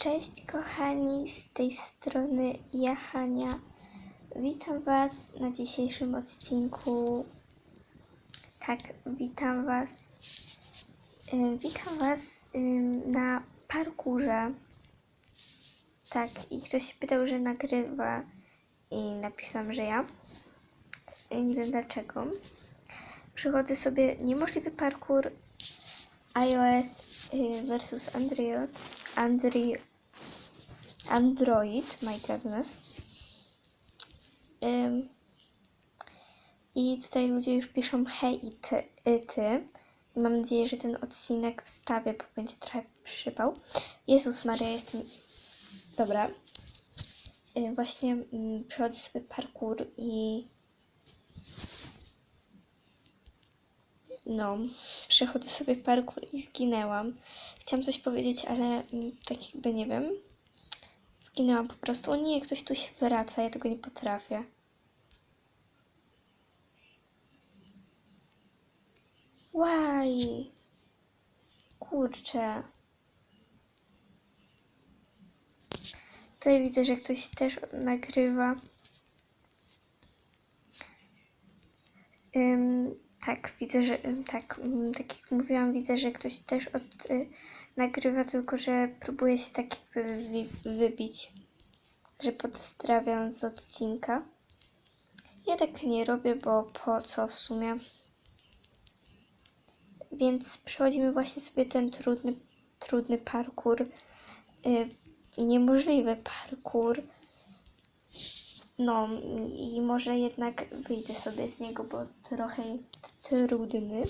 Cześć kochani, z tej strony ja Hania. Witam Was na dzisiejszym odcinku. Tak, witam Was. Witam Was na parkurze. Tak, i ktoś pytał, że nagrywa i napisałam, że ja. Y, Nie wiem dlaczego. Przychodzę sobie niemożliwy parkour iOS versus Android. Android. Android, my goodness. I tutaj ludzie już piszą hej i ty, y, ty. I mam nadzieję, że ten odcinek wstawię, bo będzie trochę przypał. Jezus Maria, jestem... Dobra. Y, właśnie mm, przechodzę sobie parkour i... No, przechodzę sobie parkour i zginęłam. Chciałam coś powiedzieć, ale mm, tak jakby nie wiem. Zginęłam po prostu. O nie, ktoś tu się wraca, ja tego nie potrafię. Łaj! Kurczę. Tutaj widzę, że ktoś też nagrywa. Tak, widzę, że tak, ym, tak jak mówiłam, widzę, że ktoś też od, y, nagrywa, tylko że próbuje się tak jakby wy, wybić, że pozdrawiam z odcinka. Ja tak nie robię, bo po co w sumie? Więc przechodzimy właśnie sobie ten trudny, trudny parkour, y, niemożliwy parkour. No i może jednak wyjdę sobie z niego, bo trochę jest trudny.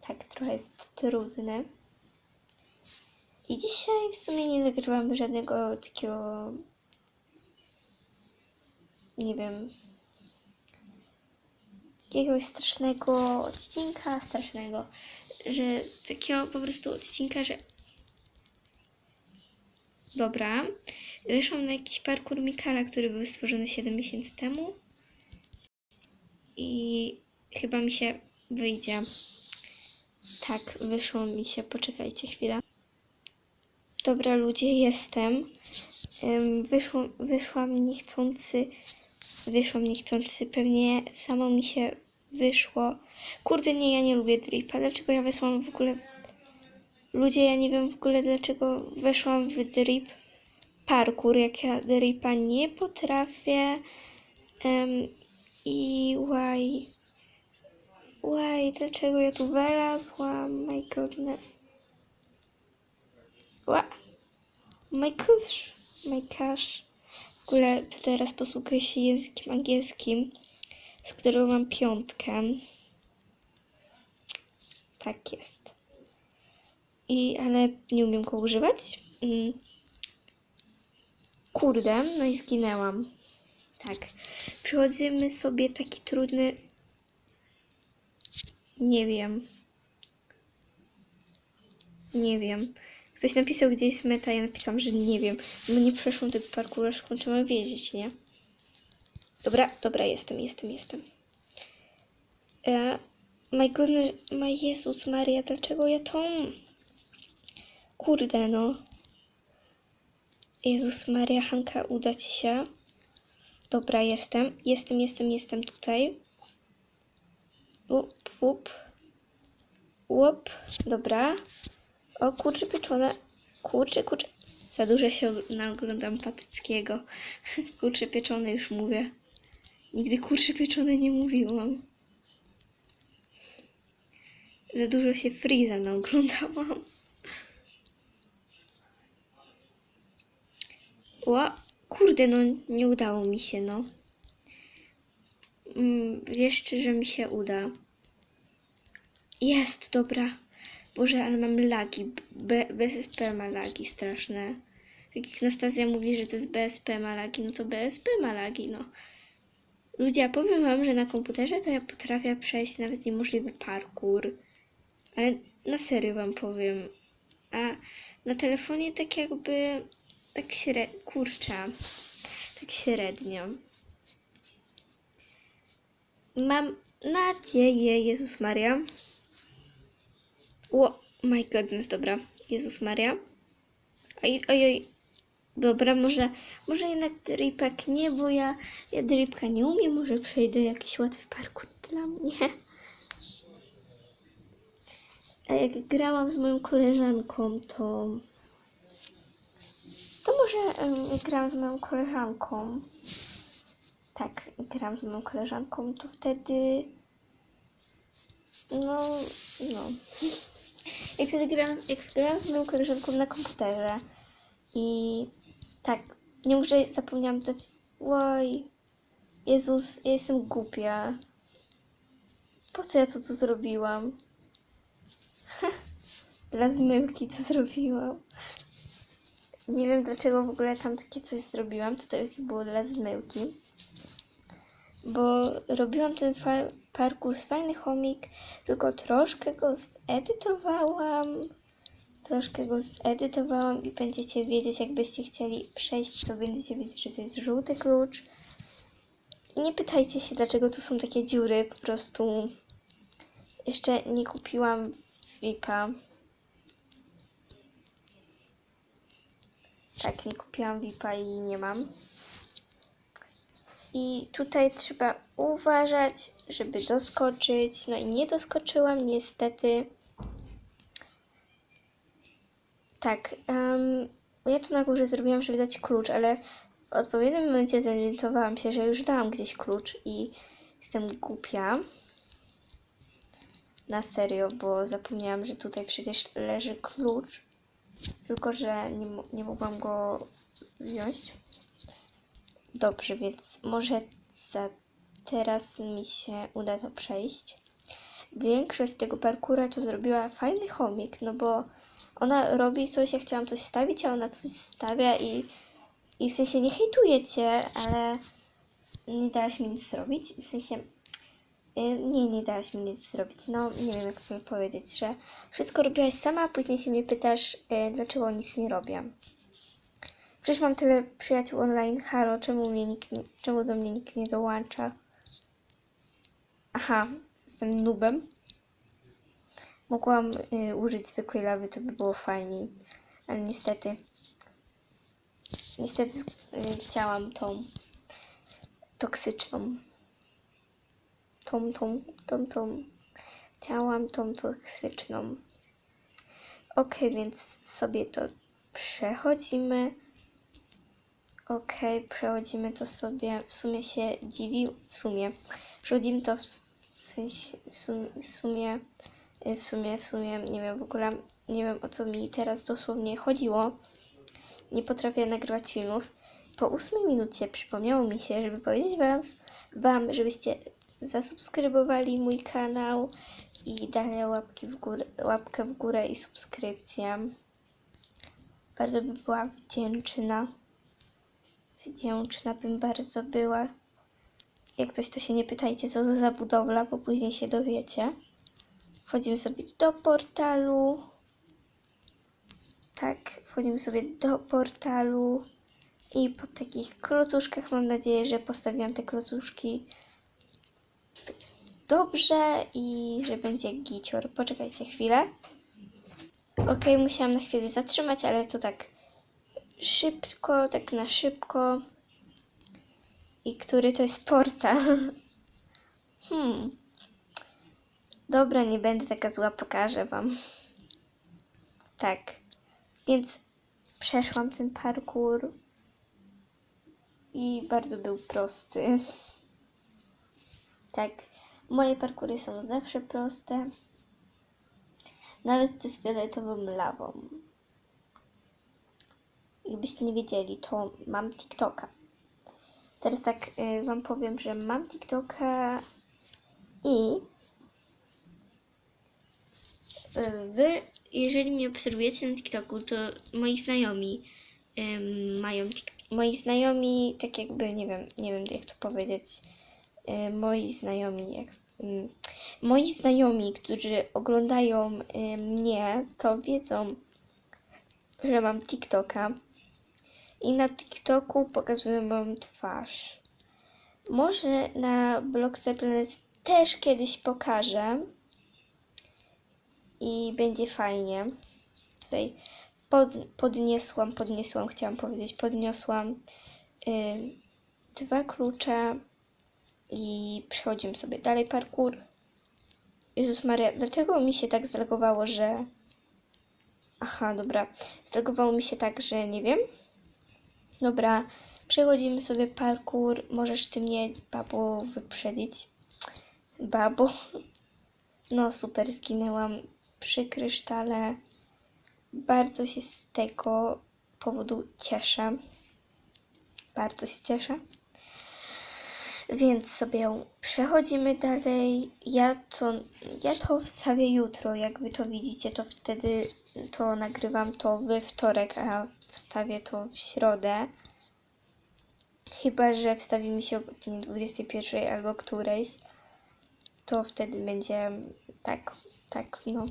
Tak, trochę jest trudny. I dzisiaj w sumie nie nagrywam żadnego takiego, nie wiem, jakiegoś strasznego odcinka, strasznego, że takiego po prostu odcinka, że dobra, wyszłam na jakiś parkour Mikala, który był stworzony 7 miesięcy temu i chyba mi się wyjdzie. Tak, wyszło mi się, poczekajcie chwilę. Dobra ludzie, jestem. Wyszło, wyszłam niechcący, wyszłam niechcący, pewnie samo mi się wyszło. Kurde, nie, ja nie lubię dripa. Dlaczego ja weszłam w ogóle... Ludzie, ja nie wiem w ogóle dlaczego weszłam w drip parkour, jak ja dripa nie potrafię. Ym, I why? Why? Dlaczego ja tu wylazłam? My goodness. Ła. My gosh. My gosh. W ogóle teraz posługuję się językiem angielskim, z którego mam piątkę. Tak jest. I, ale nie umiem go używać. Mm. Kurde, no i zginęłam. Tak. Przechodzimy sobie taki trudny. Nie wiem. Nie wiem. Ktoś napisał, gdzie jest meta, ja napisałam, że nie wiem. No nie przeszłam tego parkouru, aż skończyłam wiedzieć, nie? Dobra, dobra, jestem, jestem, jestem. E, my goodness, my Jezus Maria, dlaczego ja to... Kurde, no. Jezus Maria, Hanka, uda ci się. Dobra, jestem, jestem, jestem, jestem tutaj. Łup, łup. Łup, dobra. O, kurczę pieczone. Kurczę, kurczę. Za dużo się naoglądam Patyckiego. kurczę pieczone już mówię. Nigdy kurczę pieczone nie mówiłam. Za dużo się Freeza naoglądałam. Ła, kurde, no nie udało mi się, no. Mm, Wieszcie, że mi się uda. Jest, dobra. Boże, ale mam lagi. B BSP ma lagi straszne. Jak Nastazja mówi, że to jest BSP ma lagi, no to BSP ma lagi, no. Ludzie, ja powiem wam, że na komputerze to ja potrafię przejść nawet niemożliwy parkour. Ale na serio wam powiem. A na telefonie tak jakby... Tak średnio... Kurczę. Tak średnio. Mam nadzieję, Jezus Maria, O, my goodness, dobra. Jezus Maria. Oj, oj, oj. Dobra, może, może jednak dripek nie, bo ja, ja dripka nie umiem. Może przejdę jakiś łatwy parkour dla mnie. A jak grałam z moją koleżanką, to... Em, jak grałam z moją koleżanką... Tak, grałam z moją koleżanką, to wtedy... No, no. Jak wtedy grałam, jak grałam z moją koleżanką na komputerze i tak, nie muszę, zapomniałam dać, oj, Jezus, ja jestem głupia. Po co ja to tu zrobiłam? Dla zmyłki to zrobiłam. Nie wiem dlaczego w ogóle tam takie coś zrobiłam. Takie było dla zmyłki. Bo robiłam ten parkour z fajny chomik, tylko troszkę go zedytowałam. Troszkę go zedytowałam i będziecie wiedzieć, jakbyście chcieli przejść, to będziecie wiedzieć, że to jest żółty klucz. I nie pytajcie się, dlaczego tu są takie dziury, po prostu jeszcze nie kupiłam VIPa. Tak, nie kupiłam VIPa i nie mam. I tutaj trzeba uważać, żeby doskoczyć. No i nie doskoczyłam, niestety. Tak, em, ja tu na górze zrobiłam, żeby dać klucz, ale w odpowiednim momencie zorientowałam się, że już dałam gdzieś klucz i jestem głupia. Na serio, bo zapomniałam, że tutaj przecież leży klucz, tylko że nie, nie mogłam go wziąć. Dobrze, więc może za teraz mi się uda to przejść. Większość tego parkura to zrobiła fajny chomik, no bo ona robi coś, ja chciałam coś stawić, a ona coś stawia i, i w sensie nie hejtuje cię, ale nie dałaś mi nic zrobić. W sensie nie, nie dałaś mi nic zrobić. No, nie wiem jak to powiedzieć, że wszystko robiłaś sama, a później się mnie pytasz, y, dlaczego nic nie robię. Przecież mam tyle przyjaciół online. Halo, czemu, mnie nikt, czemu do mnie nikt nie dołącza? Aha, jestem nubem. Mogłam y, użyć zwykłej lawy, to by było fajniej. Ale niestety. Niestety y, chciałam tą toksyczną. Tą, tą, tą, tą. Chciałam tą toksyczną. Ok, więc sobie to przechodzimy. Okej, przechodzimy to sobie. W sumie się dziwił. W sumie. Przechodzimy to w, sensie. W sum- w sumie. y, W sumie, w sumie. Nie wiem w ogóle. Nie wiem o co mi teraz dosłownie chodziło. Nie potrafię nagrywać filmów. Po ósmej minucie przypomniało mi się, żeby powiedzieć wam, wam żebyście zasubskrybowali mój kanał i dali łapki w górę, łapkę w górę i subskrypcję. Bardzo by była wdzięczna. Wdzięczna bym bardzo była. Jak coś, to się nie pytajcie, co to za budowla, bo później się dowiecie. Wchodzimy sobie do portalu. Tak, wchodzimy sobie do portalu. I po takich klocuszkach mam nadzieję, że postawiłam te klocuszki dobrze i że będzie gicior. Poczekajcie chwilę. Ok, musiałam na chwilę zatrzymać, ale to tak szybko, tak na szybko. I który to jest portal? Hmm. Dobra, nie będę taka zła, pokażę wam. Tak. Więc przeszłam ten parkour. I bardzo był prosty. Tak. Moje parkury są zawsze proste. Nawet te z fioletową lawą. Jakbyście nie wiedzieli, to mam TikToka. Teraz tak y, Wam powiem, że mam TikToka i y, Wy, jeżeli mnie obserwujecie na TikToku, to moi znajomi ym, mają moi znajomi, tak jakby, nie wiem, nie wiem jak to powiedzieć, y, moi znajomi, jak, ym, moi znajomi, którzy oglądają y, mnie, to wiedzą, że mam TikToka i na TikToku pokazuję moją twarz. Może na Blockster Planet też kiedyś pokażę i będzie fajnie. Tutaj pod, podniosłam, podniosłam, chciałam powiedzieć, podniosłam ym, dwa klucze i przechodzimy sobie dalej parkour. Jezus Maria, dlaczego mi się tak zalegowało, że... Aha, dobra. Zalegowało mi się tak, że nie wiem. Dobra, przechodzimy sobie parkour. Możesz ty mnie, babo, wyprzedzić. Babo. No super, zginęłam przy krysztale. Bardzo się z tego powodu cieszę. Bardzo się cieszę. Więc sobie przechodzimy dalej. Ja to, ja to wstawię jutro. Jak wy to widzicie, to wtedy to nagrywam to we wtorek, a wstawię to w środę. Chyba, że wstawi mi się o godzinie 21 albo którejś, to wtedy będzie tak, tak, no.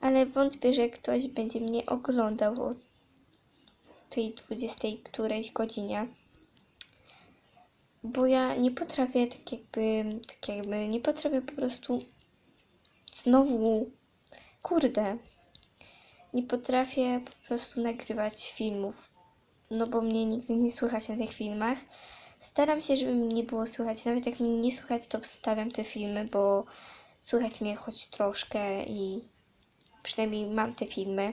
Ale wątpię, że ktoś będzie mnie oglądał o tej 20 którejś godzinie. Bo ja nie potrafię tak jakby, tak jakby, nie potrafię po prostu znowu, kurde, nie potrafię po prostu nagrywać filmów, no bo mnie nigdy nie słychać na tych filmach. Staram się, żeby mnie nie było słychać, nawet jak mnie nie słychać, to wstawiam te filmy, bo słychać mnie choć troszkę i przynajmniej mam te filmy.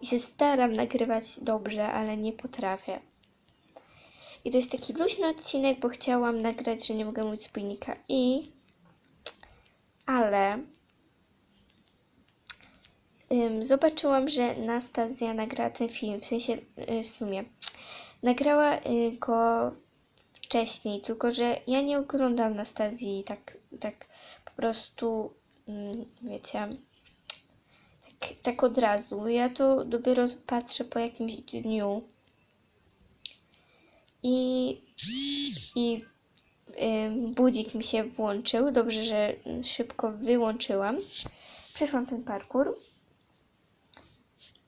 I się staram nagrywać dobrze, ale nie potrafię. I to jest taki luźny odcinek, bo chciałam nagrać, że nie mogę mówić spójnika. I... Ale... Ym, zobaczyłam, że Nastazja nagrała ten film, w sensie, y, w sumie, nagrała y, go wcześniej, tylko że ja nie oglądam Nastazji tak, tak po prostu, mm, wiecie, tak, tak od razu. Ja to dopiero patrzę po jakimś dniu i, i ym, budzik mi się włączył. Dobrze, że szybko wyłączyłam. Przeszłam ten parkour.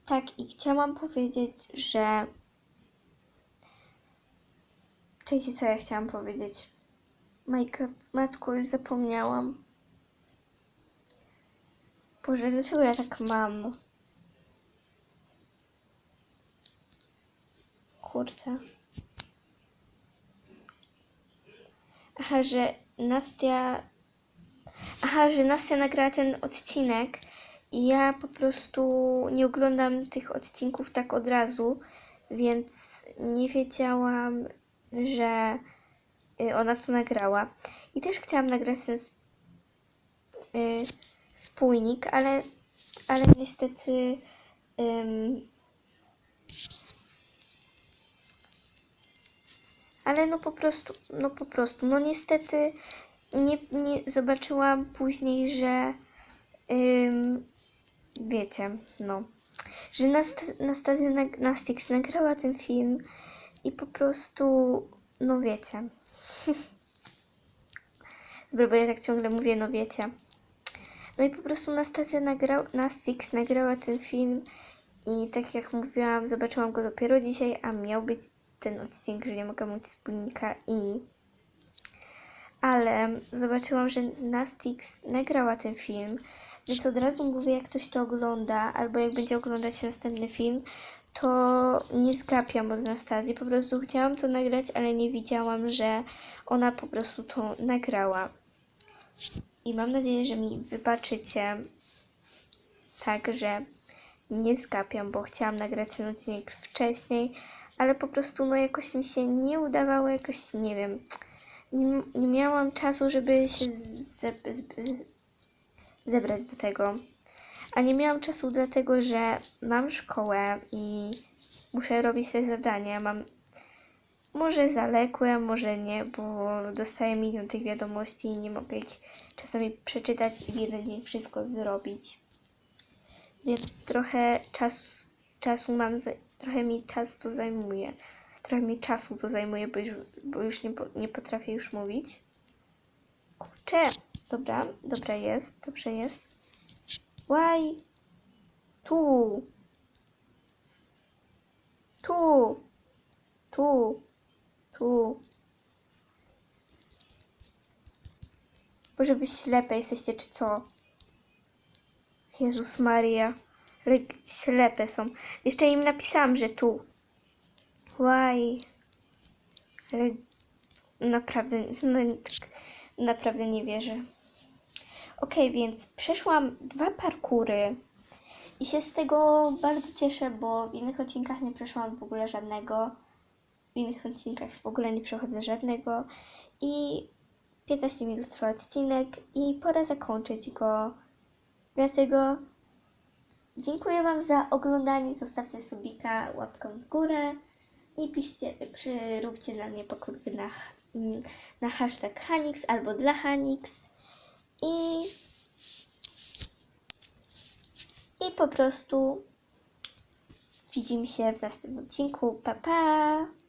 Tak, i chciałam powiedzieć, że. Czekajcie, co ja chciałam powiedzieć. Majka, matko, już zapomniałam. Boże, dlaczego ja tak mam? Kurde. Aha, że Nastia. Aha, że Nastia nagrała ten odcinek i ja po prostu nie oglądam tych odcinków tak od razu, więc nie wiedziałam, że y, ona to nagrała. I też chciałam nagrać ten y, spójnik, ale, ale niestety ym, ale no po prostu, no po prostu, no niestety nie, nie zobaczyłam później, że ym, wiecie, no, że Nast Nastazja Nastix nagrała ten film i po prostu, no wiecie. Dobra, bo ja tak ciągle mówię, no wiecie. No i po prostu Nastazja nagrał, Nastix nagrała ten film i tak jak mówiłam, zobaczyłam go dopiero dzisiaj, a miał być ten odcinek, że nie mogę mówić wspólnika i... Ale zobaczyłam, że Nastix nagrała ten film, więc od razu mówię, jak ktoś to ogląda, albo jak będzie oglądać następny film, to nie zgapiam od Anastazji. Po prostu chciałam to nagrać, ale nie widziałam, że ona po prostu to nagrała. I mam nadzieję, że mi wybaczycie tak, że nie zgapiam, bo chciałam nagrać ten odcinek wcześniej, ale po prostu no jakoś mi się nie udawało, jakoś nie wiem. Nie, nie miałam czasu, żeby się ze, zebrać do tego. A nie miałam czasu dlatego, że mam szkołę i muszę robić te zadania. Mam może zaległe, może nie, bo dostaję milion tych wiadomości i nie mogę ich czasami przeczytać i w jeden dzień wszystko zrobić. Więc trochę czas, czasu mam, trochę mi czas to zajmuje. Trochę mi czasu to zajmuje, bo już, bo już nie, nie potrafię już mówić. Kurczę, dobra, dobra jest, dobrze jest. Why? Tu. Tu. Tu. Tu. Boże, wy ślepe jesteście, czy co? Jezus Maria. Ślepe są. Jeszcze im napisałam, że tu. Ale naprawdę, no, tak, naprawdę nie wierzę. Okej, więc przeszłam dwa parkury i się z tego bardzo cieszę, bo w innych odcinkach nie przeszłam w ogóle żadnego. W innych odcinkach w ogóle nie przechodzę żadnego. I 15 minut trwa odcinek i pora zakończyć go. Dlatego dziękuję Wam za oglądanie. Zostawcie subika, łapkę w górę i piszcie, róbcie dla mnie pokrótce na, na hashtag Hanix albo dla Hanix. I, I po prostu widzimy się w następnym odcinku. Pa, pa!